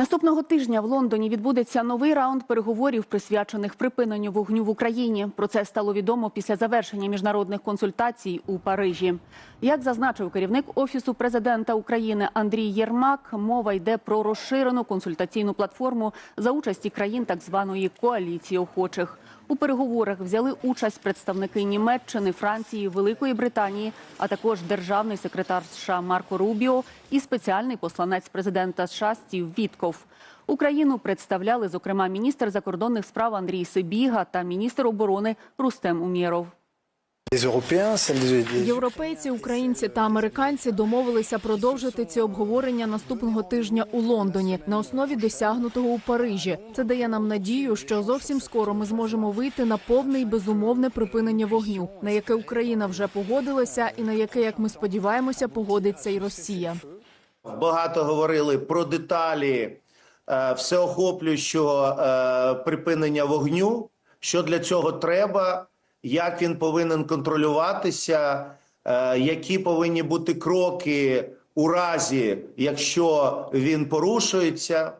Наступного тижня в Лондоні відбудеться новий раунд переговорів, присвячених припиненню вогню в Україні. Про це стало відомо після завершення міжнародних консультацій у Парижі. Як зазначив керівник офісу президента України Андрій Єрмак, мова йде про розширену консультаційну платформу за участі країн так званої коаліції охочих. У переговорах взяли участь представники Німеччини, Франції, Великої Британії, а також державний секретар США Марко Рубіо і спеціальний посланець президента США Стів Вітков. Україну представляли зокрема міністр закордонних справ Андрій Сибіга та міністр оборони Рустем Умєров. Європейці, українці та американці домовилися продовжити ці обговорення наступного тижня у Лондоні на основі досягнутого у Парижі. Це дає нам надію, що зовсім скоро ми зможемо вийти на повне і безумовне припинення вогню, на яке Україна вже погодилася, і на яке, як ми сподіваємося, погодиться й Росія. Багато говорили про деталі е, всеохоплюючого е, припинення вогню. Що для цього треба, як він повинен контролюватися, е, які повинні бути кроки у разі, якщо він порушується.